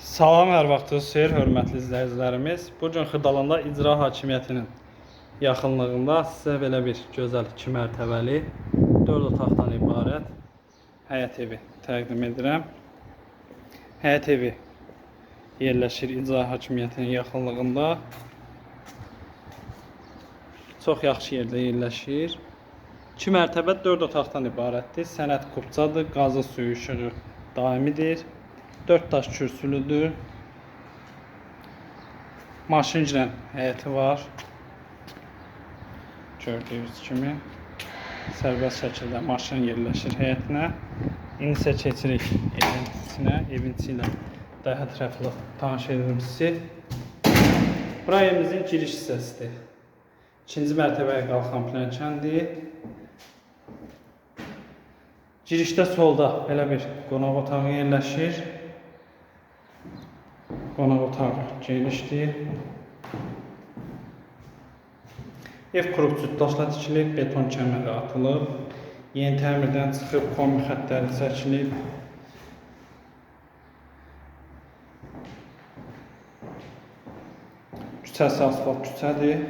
Salam, hər vaxtınız xeyir, hörmətli izləyicilərimiz. Bu gün Xırdalanda icra hakimiyyətinin yaxınlığında sizə belə bir gözəl 2 mərtəbəli 4 otaqdan ibarət həyət evi təqdim edirəm. Həyət evi yerləşir icra hakimiyyətinin yaxınlığında. Çox yaxşı yerdə yerləşir. 2 mərtəbə 4 otaqdan ibarətdir. Sənət kubcadır, qazı suyu işığı daimidir. 4 daş kürsülüdür. Maşıncla həyəti var. Gördüyünüz kimi sərbəst şəkildə maşın yerləşir həyətinə. İndi isə keçirik evin içinə, daha ətraflı tanış edirəm sizi. Bura evimizin giriş hissəsidir. İkinci mərtəbəyə qalxan plənkəndir. Girişdə solda belə bir qonaq otağı yerləşir. Qonaq otağı genişdir. Ev qrup cütdaşla tikilib, beton kəməri atılıb, yeni təmirdən çıxıb, kombi xəttləri çəkilib. Küçəsi asfalt küçədir.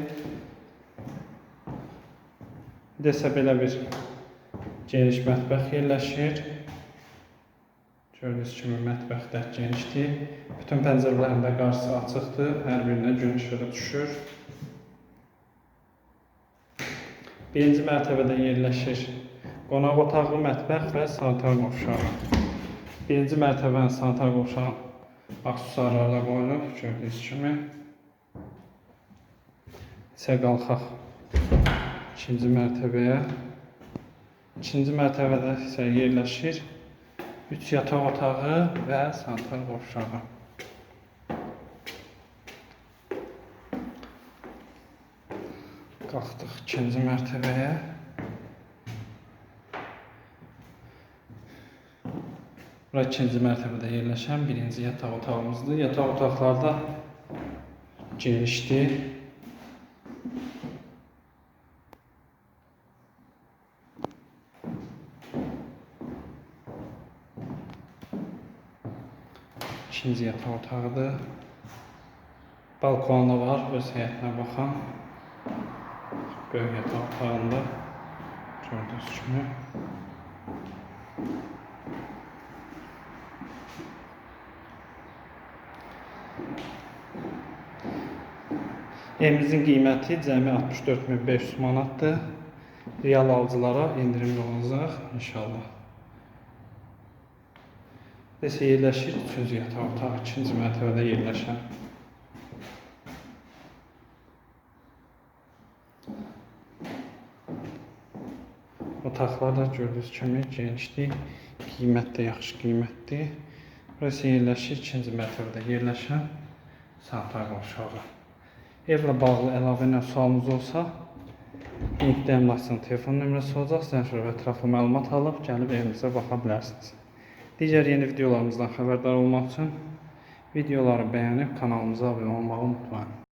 Desə belə bir geniş mətbəx yerləşir. Gördüyünüz kimi mətbəx də genişdir. Bütün pəncərələrin də qarşısı açıqdır. Hər birinə gün işığı düşür. Birinci mərtəbədə yerləşir qonaq otağı, mətbəx və sanitar qovşağı. Birinci mərtəbənin sanitar qovşağı aksesuarlarla qoyulub, gördüyünüz kimi. İçə qalxaq ikinci mərtəbəyə. İkinci mərtəbədə isə yerləşir 3 yataq otağı və sanitar qovşağı. Qalxdıq ikinci mərtəbəyə. Bura ikinci mərtəbədə yerləşən birinci yataq otağımızdır. Yataq otaqlarda genişdir. İkinci yataq otağıdır. Balkonu var, öz həyətinə baxan. Böyük yataq otağında gördüyünüz kimi. Evimizin qiyməti cəmi 64500 manatdır. Real alıcılara endirim olacaq inşallah. Desə yerləşir 300 yataq otağı, ikinci mərtəbədə yerləşən. Otaqlar da gördüyünüz kimi genişdir. Qiymət də yaxşı qiymətdir. Burası yerləşir ikinci mərtəbədə yerləşən sanitar qovşağı. Evlə bağlı əlavə nə sualınız olsa, linkdə əmlakçının telefon nömrəsi olacaq. Sizdən sonra ətraflı məlumat alıb gəlib evimizə baxa bilərsiniz. Digər yeni videolarımızdan xəbərdar olmaq üçün videoları bəyənib kanalımıza abunə olmağı unutmayın.